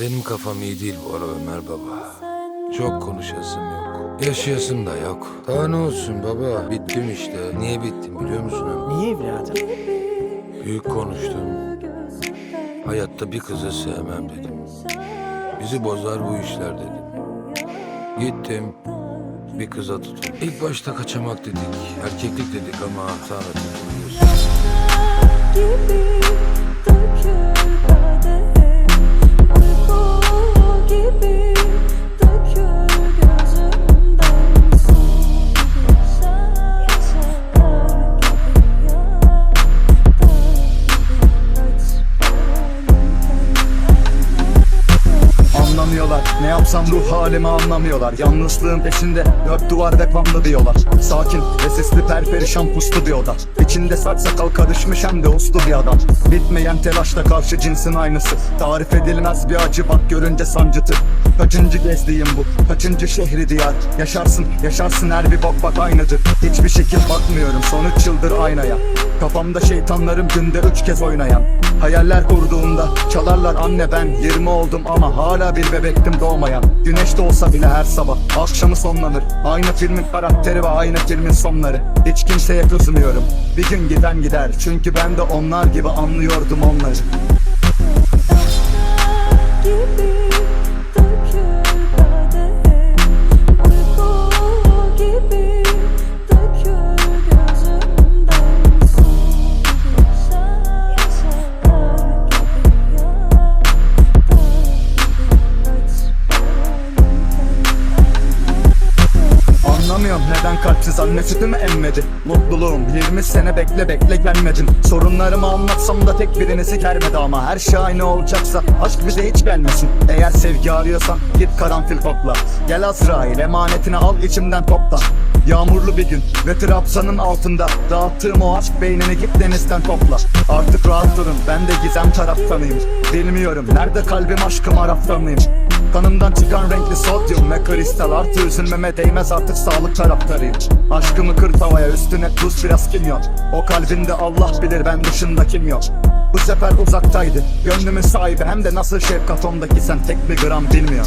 Benim kafam iyi değil bu ara Ömer baba. Çok konuşasım yok. Yaşayasım da yok. Daha ne olsun baba? Bittim işte. Niye bittim biliyor musun Ömer? Niye evladım? Büyük konuştum. Hayatta bir kızı sevmem dedim. Bizi bozar bu işler dedim. Gittim. Bir kıza tutuldum. İlk başta kaçamak dedik. Erkeklik dedik ama sonra tutuluyorsun. Anlamıyorlar. Ne yapsam ruh halimi anlamıyorlar. Yalnızlığın peşinde dört duvar ve kanlı diyorlar. Sakin ve sesli perperişan puslu bir oda. İçinde saç sakal karışmış hem de uslu bir adam. Bitmeyen telaşla karşı cinsin aynısı. Tarif edilmez bir acı bak görünce sancıtır Kaçıncı gezdiğim bu? Kaçıncı şehri diyar? Yaşarsın yaşarsın her bir bok bak aynıdır. Hiçbir şekil bakmıyorum. Son üç yıldır aynaya Kafamda şeytanlarım günde üç kez oynayan Hayaller kurduğumda çalarlar anne ben 20 oldum ama hala bir bebektim doğmayan Güneş doğsa bile her sabah akşamı sonlanır. Aynı filmin karakteri ve aynı filmin sonları. Hiç kimseye kızmıyorum. Bir gün giden gider Çünkü ben de onlar gibi anlıyordum onları Anlamıyorum. Neden kalpsiz anne sütü mü emmedi? Mutluluğum 20 sene bekle bekle gelmedin Sorunlarımı anlatsam da tek birinizi gelmedi ama Her şey aynı olacaksa aşk bize hiç gelmesin. Eğer sevgi arıyorsan git karanfil kokla Gel Azrail emanetini al içimden topla. Yağmurlu bir gün ve Trabzan'ın altında Dağıttığım o aşk beynini git denizden topla. Artık rahat durun ben de gizem taraftanıyım. Bilmiyorum nerede kalbim aşkım araftanıyım Kanımdan çıkan renkli sodyum ve kristal Artı üzülmeme değmez artık sağlık taraftarıyım. Aşkımı kır tavaya üstüne tuz biraz kimyon. O kalbinde Allah bilir ben dışında kim yok. Bu sefer uzaktaydı Gönlümün sahibi. Hem de nasıl şefkat ondaki sen tek bir gram bilmiyor